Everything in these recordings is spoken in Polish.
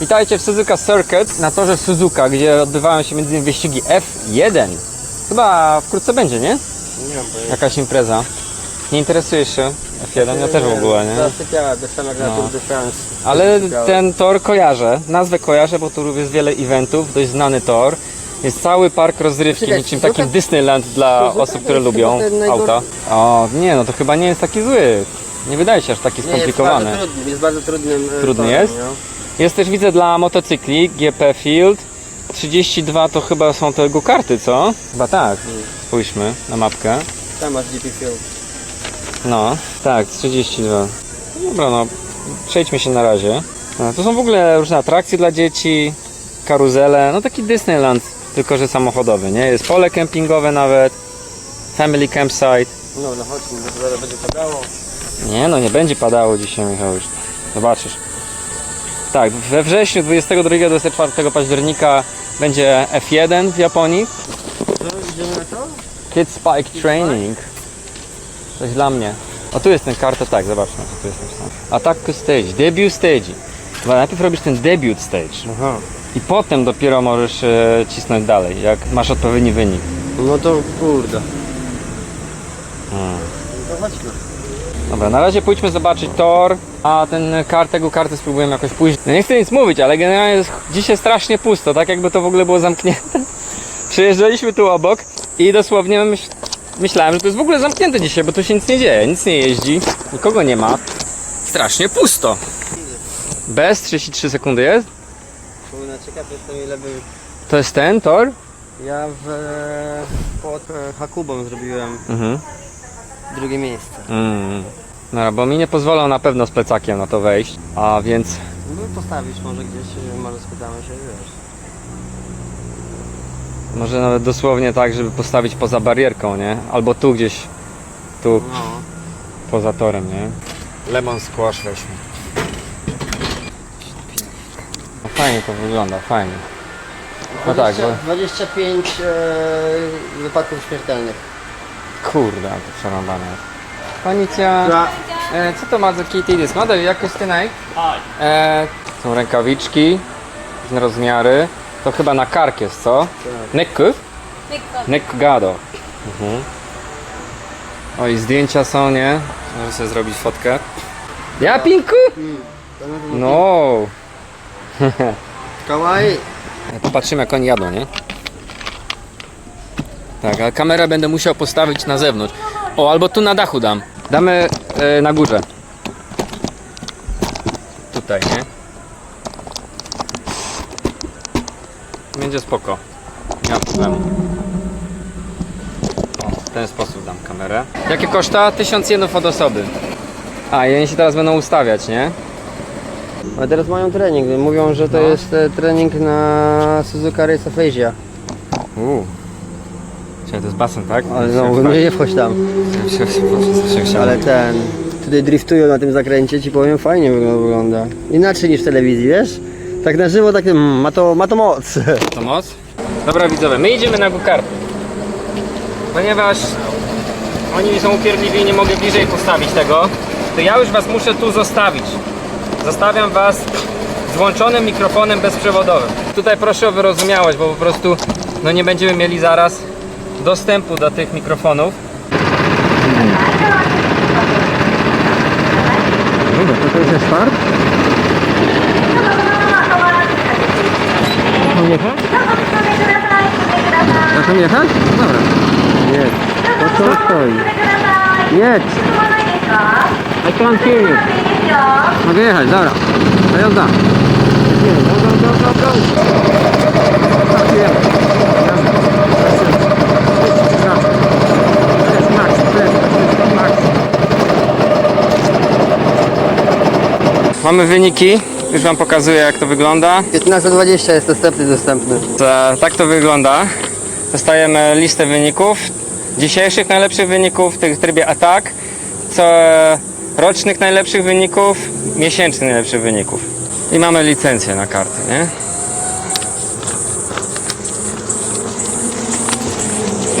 Witajcie w Suzuka Circuit na torze Suzuka, gdzie odbywają się między innymi wyścigi F1. Chyba wkrótce będzie, nie? Nie mam pojęcia. Jakaś impreza. Nie interesujesz się F1? Ja też w ogóle, nie? Jak na No. Tour de France. Ale ten tor kojarzę. Nazwę kojarzę, bo tu jest wiele eventów, dość znany tor. Jest cały park rozrywki, Czekaj, niczym Suzuka- takim Disneyland dla Suzuka osób, to które jest lubią chyba ten najgor- auta. O, nie, no to chyba nie jest taki zły. Nie wydaje się aż taki Nie, jest skomplikowany. bardzo trudny, jest bardzo trudnym e, Trudny torem, jest? no. Jest też widzę dla motocykli GP Field. 32 to chyba są te go-karty, co? Chyba tak. Spójrzmy na mapkę. Tam masz GP Field. No, tak, 32. No Dobra, no, przejdźmy się na razie. No, tu są w ogóle różne atrakcje dla dzieci, karuzele, no taki Disneyland, tylko że samochodowy, nie? Jest pole kempingowe nawet, family campsite. No, no chodźmy, bo to zaraz będzie padało. Nie no, nie będzie padało dzisiaj, Michał, już zobaczysz. Tak, we wrześniu 22-24 października będzie F1 w Japonii. To idziemy na to? Kid Spike Training. Coś dla mnie. O tu jest ten karta, tak, zobaczmy, co tu jest napisane. Attack Stage, debut stage. Bo najpierw robisz ten debut stage Aha. i potem dopiero możesz e, cisnąć dalej, jak masz odpowiedni wynik. No to kurde. Hmm. No to chodźmy. Dobra, na razie pójdźmy zobaczyć tor, a ten kart, tego kartę spróbujemy jakoś pójść. No nie chcę nic mówić, ale generalnie jest dzisiaj strasznie pusto, tak jakby to w ogóle było zamknięte. Przyjeżdżaliśmy tu obok i dosłownie myśl, myślałem, że to jest w ogóle zamknięte dzisiaj, bo tu się nic nie dzieje, nic nie jeździ, nikogo nie ma. Strasznie pusto. Bez 33 sekundy jest? Kurna, ciekaw jestem ile by... To jest ten tor? Ja w... pod e, Hakubą zrobiłem Mhm. Drugie miejsce. Mm. Dobra, bo mi nie pozwolą na pewno z plecakiem na to wejść, a więc No postawisz może gdzieś, e, może spytamy się, wiesz. Może nawet dosłownie tak, żeby postawić poza barierką, nie? Albo tu gdzieś, tu No. poza torem, nie? Lemon squash weźmy. No fajnie to wygląda, fajnie. No tak, 20, 25 e, wypadków śmiertelnych. Kurde, to przerąbane jest. Konnichiwa. E, co to ma za kitty disk? Model jakoś tynaj? E, są rękawiczki, różne rozmiary. To chyba na kark jest, co? Neck? Neck gado. Mhm. O i zdjęcia są, nie? Możemy sobie zrobić fotkę. Ja pinku? No. Kawaii. Popatrzymy jak oni jadą, nie? Tak, ale kamerę będę musiał postawić na zewnątrz. O, albo tu na dachu dam. Damy e, na górze. Tutaj, nie? Będzie spoko. Nie ma problemu. O, w ten sposób dam kamerę. Jakie koszta? 1000 jenów od osoby. A, i oni się teraz będą ustawiać, nie? A teraz mają trening. Mówią, że to No. jest e, trening na Suzuka Race of Asia. Uuu. Czyli to jest basen, tak? Ale no, nie, nie wchodź tam. Ale ten. Tutaj driftują na tym zakręcie, ci powiem, fajnie wygl- wygląda. Inaczej niż w telewizji, wiesz? Tak na żywo, tak mm, ma, to, ma to moc. To moc? Dobra widzowie, my idziemy na go-karty. Ponieważ oni są upierdliwi i nie mogę bliżej postawić tego, to ja już was muszę tu zostawić. Zostawiam was z włączonym mikrofonem bezprzewodowym. Tutaj proszę o wyrozumiałość, bo po prostu no nie będziemy mieli zaraz dostępu do tych mikrofonów. To, to jest start? Mam jechać? Tam jechać? Dobra. Jedź. To co stoi? Jedź. I can't hear you. Mogę jechać, dobra. To jazda. Go, go, go, go, go. Startujemy. Jazda. Raz. To jest max, to jest, to jest max. Mamy wyniki, już wam pokazuję jak to wygląda. 15.20 jest następny dostępny. To, tak to wygląda. Dostajemy listę wyników. Dzisiejszych najlepszych wyników w trybie atak. Co rocznych najlepszych wyników, miesięcznych najlepszych wyników. I mamy licencję na karty, nie?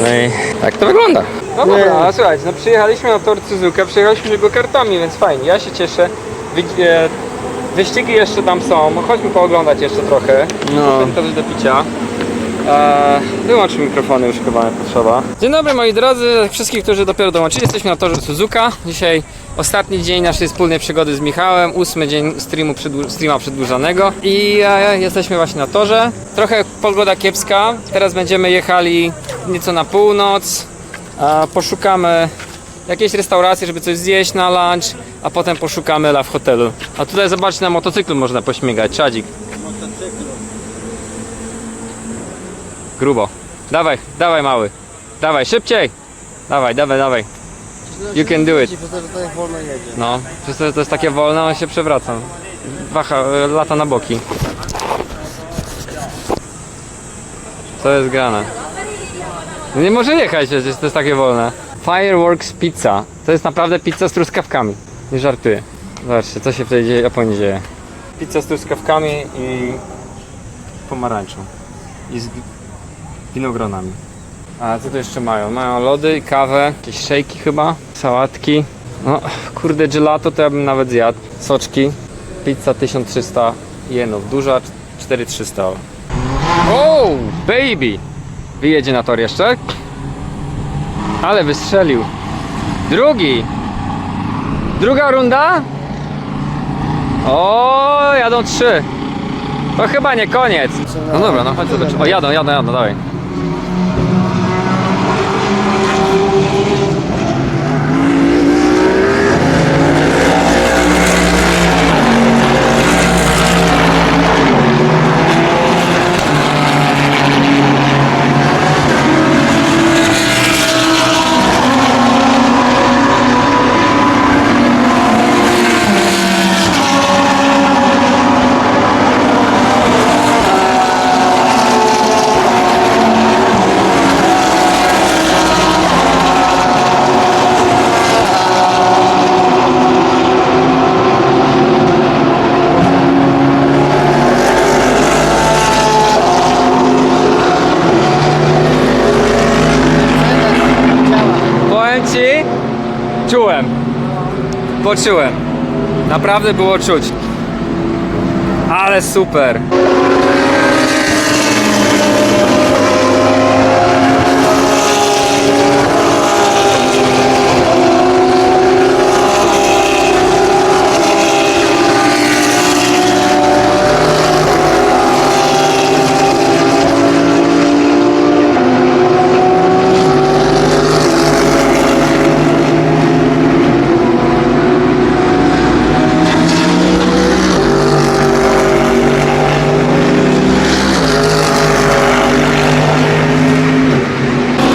No i tak to wygląda. No Nie. dobra, ale słuchajcie, no przyjechaliśmy na tor Suzuka, przyjechaliśmy go kartami, więc fajnie, ja się cieszę. E, Wyścigi jeszcze tam są, chodźmy pooglądać jeszcze trochę. No. Coś do picia. Eee, wyłącz mikrofony, już chyba nie potrzeba. Dzień dobry moi drodzy, wszystkich, którzy dopiero dołączyli. Jesteśmy na torze Suzuka. Dzisiaj ostatni dzień naszej wspólnej przygody z Michałem, ósmy dzień streamu przedłu- streama przedłużanego i e, jesteśmy właśnie na torze. Trochę pogoda kiepska, teraz będziemy jechali nieco na północ. E, poszukamy jakiejś restauracji, żeby coś zjeść na lunch, a potem poszukamy la w hotelu. A tutaj zobaczcie, na motocyklu można pośmigać, czadzik. Grubo. Dawaj, dawaj mały. Dawaj, szybciej. Dawaj, dawaj, dawaj. You can do it. No, przez to, że to jest takie wolne, on się przewraca. Waha, e, lata na boki. Co jest grane? No Nie może jechać przecież, to jest takie wolne. Fireworks Pizza. To jest naprawdę pizza z truskawkami. Nie żartuję. Zobaczcie, co się w tej Japonii dzieje. Pizza z truskawkami i pomarańczą. I z winogronami. A co tu jeszcze mają? Mają lody, kawę, jakieś szejki chyba, sałatki. No, kurde, gelato to ja bym nawet zjadł. Soczki. Pizza 1300 jenów. Duża 4300. O, baby! Wyjedzie na tor jeszcze? Ale wystrzelił. Drugi! Druga runda? O, jadą trzy. To chyba nie koniec. No dobra, no chodź zobacz. O, jadą, jadą, jadą, dawaj. Powiem ci, czułem. Poczułem. Naprawdę było czuć. Ale super.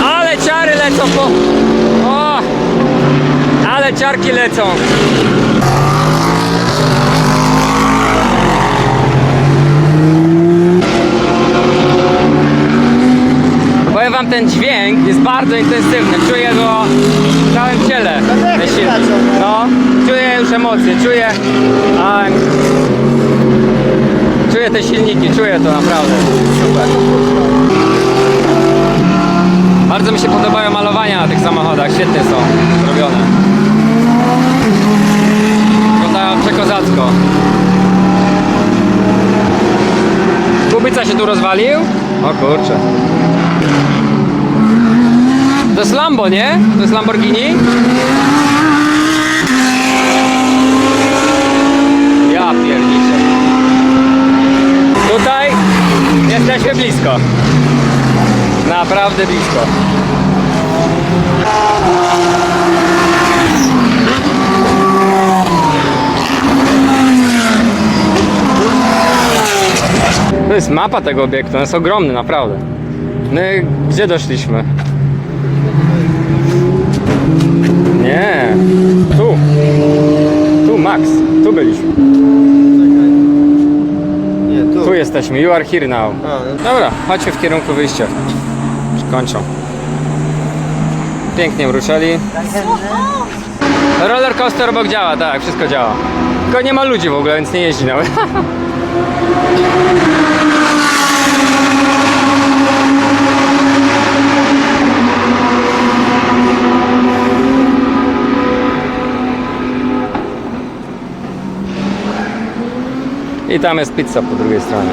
Ale ciary lecą po... O! Ale ciarki lecą. Powiem wam, ten dźwięk jest bardzo intensywny. Czuję go w całym ciele. Te silniki. No, czuję już emocje, czuję... A, czuję te silniki, czuję to naprawdę. Super. Bardzo mi się podobają malowania na tych samochodach, świetnie są zrobione. Wyglądają przekozacko. Kubica się tu rozwalił? O kurczę. To jest Lambo, nie? To jest Lamborghini? Ja pierniczę. Tutaj jesteśmy blisko. Naprawdę blisko. To jest mapa tego obiektu, on jest ogromny, naprawdę. My gdzie doszliśmy? Nie. Tu. Tu, Max. Tu byliśmy. Tu. Tu jesteśmy. You are here now. A, no. Dobra, chodźmy w kierunku wyjścia. Kończą. Pięknie ruszyli. Roller coaster obok działa, tak, wszystko działa. Tylko nie ma ludzi w ogóle, więc nie jeździ nawet. I tam jest pizza po drugiej stronie.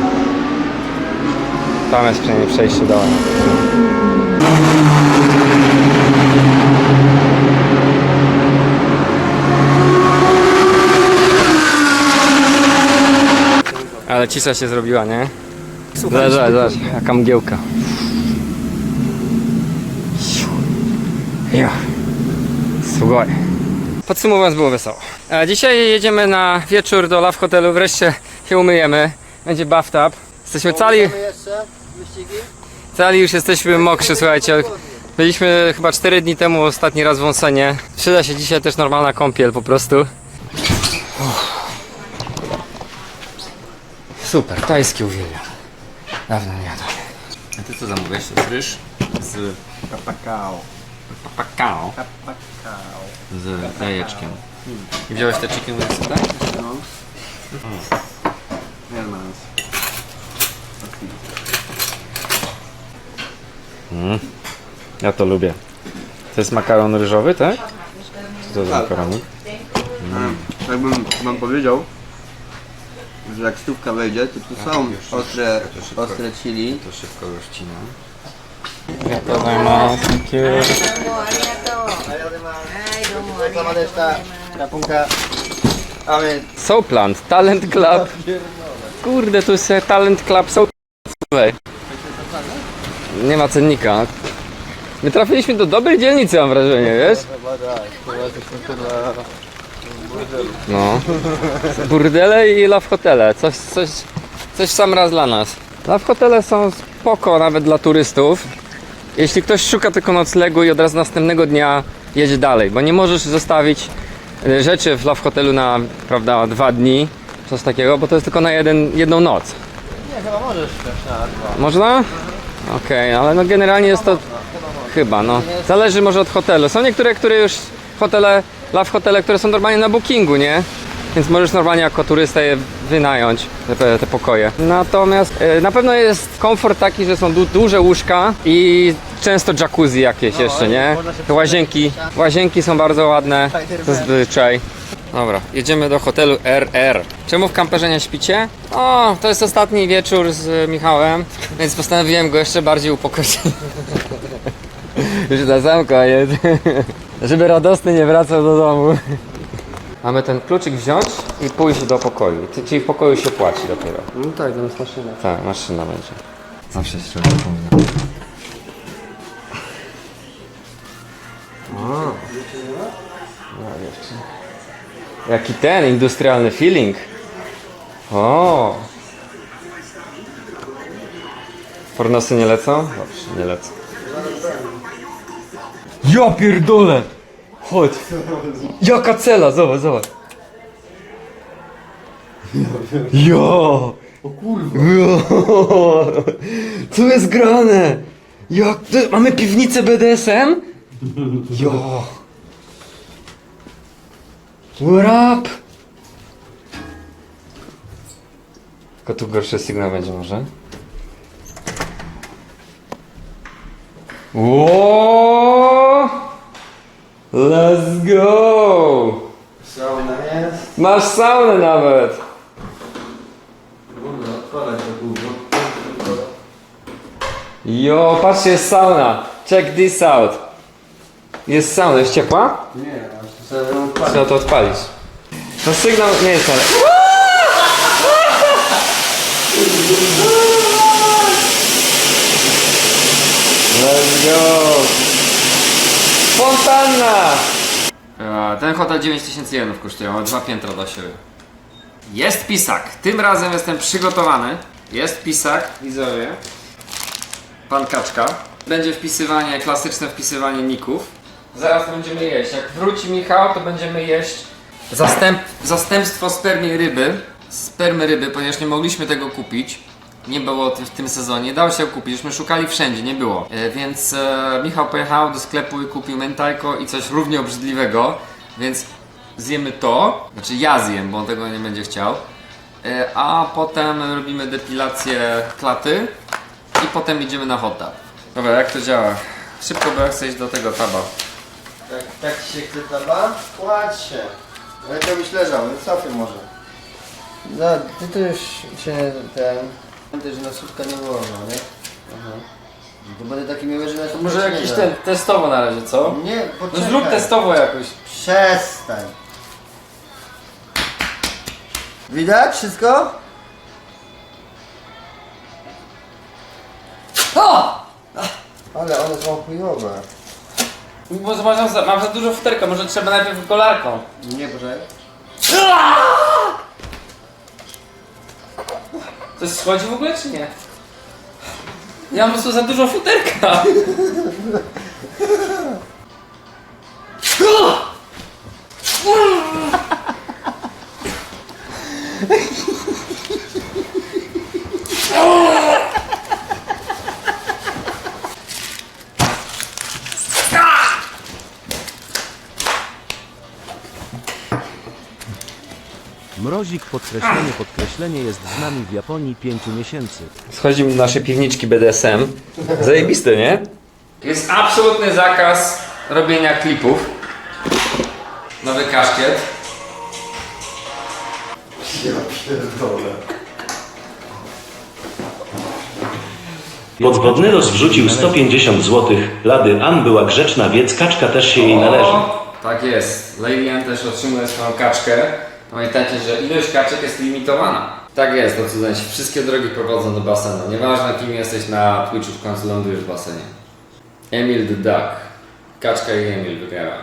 Tam jest przynajmniej przejście dołem. Ale cisza się zrobiła, nie? Zobacz, zobacz, zobacz, jaka mgiełka. Ja. Słuchaj. Podsumowując, było wesoło. Dzisiaj jedziemy na wieczór do Love Hotelu. Wreszcie się umyjemy. Będzie bathtub. Jesteśmy cali, jeszcze wyścigi? cali już jesteśmy mokrzy, słuchajcie. Byliśmy chyba 4 dni temu ostatni raz w Wąsenie. Przyda się dzisiaj też normalna kąpiel po prostu. Super, tajski uwielbiam. Dawno nie jadłem. A ty co zamówiłeś? To jest ryż z Papakao. papakao. Papakao. z jajeczkiem. I wziąłeś te chicken wingsy, tak? No. Ja to lubię. To jest makaron ryżowy, tak? Co to za makaronik? Jakbym wam powiedział, że jak stówka wejdzie, to tu są ostre, ostre chili. To szybko go wcinam. Dziękuję. 様でした。Rapunka. Amen. Soapland, Talent Club. Kurde, tu jest Talent Club Soap. nie ma cennika. My trafiliśmy do dobrej dzielnicy, mam wrażenie, wiesz? Chyba tak. Chyba jesteśmy kurwa burdelu. No. Burdele i love hotele. Coś, coś, coś w sam raz dla nas. Love hotele są spoko nawet dla turystów. Jeśli ktoś szuka tylko noclegu i od razu następnego dnia jedzie dalej, bo nie możesz zostawić e, rzeczy w love hotelu na, prawda, dwa dni, coś takiego, bo to jest tylko na jeden, jedną noc. Nie, chyba możesz też na dwa. Można? Okej, ale no generalnie jest to chyba, no. Zależy może od hotelu. Są niektóre, które już hotele, love hotele, które są normalnie na bookingu, nie? Więc możesz normalnie jako turysta je wynająć, te, te pokoje. Natomiast e, na pewno jest komfort taki, że są du duże łóżka i często jacuzzi jakieś jeszcze, nie? Te łazienki, łazienki są bardzo ładne, zazwyczaj. Dobra, jedziemy do hotelu RR. Czemu w kamperze nie śpicie? O, to jest ostatni wieczór z Michałem, więc postanowiłem go jeszcze bardziej upokorzyć. Już na sam koniec. Żeby radosny nie wracał do domu. Mamy ten kluczyk wziąć i pójść do pokoju. Ty- Czyli w pokoju się płaci dopiero. No tak, zamiast maszyny. Tak, maszyna będzie. Zawsze jest trzeba pomóc. No jeszcze. Jaki ten industrialny feeling. O. Pornosy nie lecą? Dobrze, nie lecą. Ja pierdolę! Chodź! Jaka cela, zobacz, zobacz. Jo! O kurwa. Jo! Co jest grane? Jak to, mamy piwnicę BDSM? Jo! What up? Tylko tu gorszy sygnał będzie może. Ło! Let's go! Sauna jest. Masz saunę nawet! Kurde, odpalać to kurwa. Jo, patrzcie, jest sauna. Check this out. Jest sauna, jest ciepła? Nie, Trzeba to odpalić. To sygnał nie jest ale. Let's go! Fontanna! Ten hotel 9000 jenów kosztuje, ma dwa piętra do siebie. Jest pisak. Tym razem jestem przygotowany. Jest pisak, widzowie. Pan Kaczka. Będzie wpisywanie, klasyczne wpisywanie ników. Zaraz będziemy jeść. Jak wróci Michał, to będziemy jeść zastęp, zastępstwo spermie ryby. Spermy ryby, ponieważ nie mogliśmy tego kupić. Nie było w tym sezonie. Dało się kupić. Żeśmy szukali wszędzie, nie było. E, więc e, Michał pojechał do sklepu i kupił mentajko i coś równie obrzydliwego. Więc zjemy to. Znaczy ja zjem, bo on tego nie będzie chciał. E, a potem robimy depilację klaty i potem idziemy na hot. Dobra, jak to działa? Szybko, bo ja chcę iść do tego taba. Tak, tak ci się chce taba? Kładź się. Ale to byś leżał, więc cofy może. No, ty to już się ten... Pamiętaj, że na sutka nie wolno, nie? Aha. To będę taki miły, że na sutka Może nie jakiś da. ten, testowo na razie, co? Nie, No poczekaj. zrób testowo jakoś. Przestań. Widać wszystko? O! Ale one są chujowe. Bo mam za, mam za dużo futerka, może trzeba najpierw golarką. Nie, poczekaj. Coś schodzi w ogóle, czy nie? Ja mam po prostu za dużo futerka. Mrozik podkreślenie podkreślenie jest z nami w Japonii 5 miesięcy. Schodzimy do naszej piwniczki BDSM. Zajebiste, nie? Jest absolutny zakaz robienia klipów. Nowy kaszkiet. Podwodnyros wrzucił 150 zł. Lady Ann była grzeczna, więc kaczka też się jej należy. O, tak jest. Lady Ann też otrzymuje swoją kaczkę. Pamiętajcie, że ilość kaczek jest limitowana. Tak jest, to cudzęci. Wszystkie drogi prowadzą do basenu. Nieważne kim jesteś na Twitchu, w końcu lądujesz w basenie. Emil the Duck. Kaczka i Emil wygrała.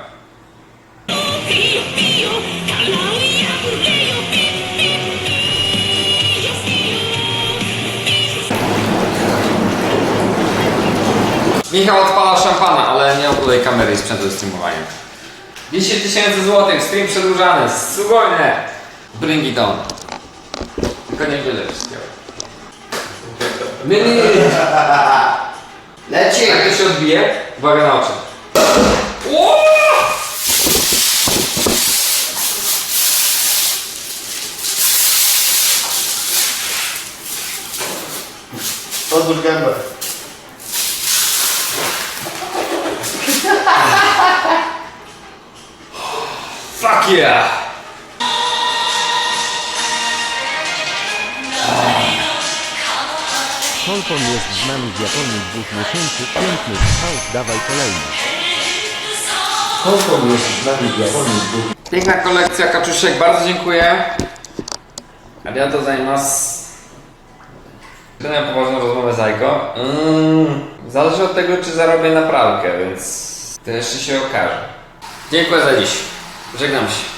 Michał odpala szampana, ale nie mam tutaj kamery i sprzętu streamowania. 10 tysięcy złotych, stream przedłużany, sugojne! Bring it on. Tylko nie wiele wszystkiego. Nie. Leci! Jak to się odbije? Uwaga na oczy. O! Odwróć gębę. Fuck yeah! Holpon jest z nami w Japonii dwóch miesięcy. Piękny strzał, dawaj kolejny. Piękna kolekcja kaczuszek, bardzo dziękuję. Arigato zaimasu. Będę poważną rozmowę z Aiko. Mm, zależy od tego, czy zarobię naprawkę, więc to jeszcze się okaże. Dziękuję za dziś. Żegnam się.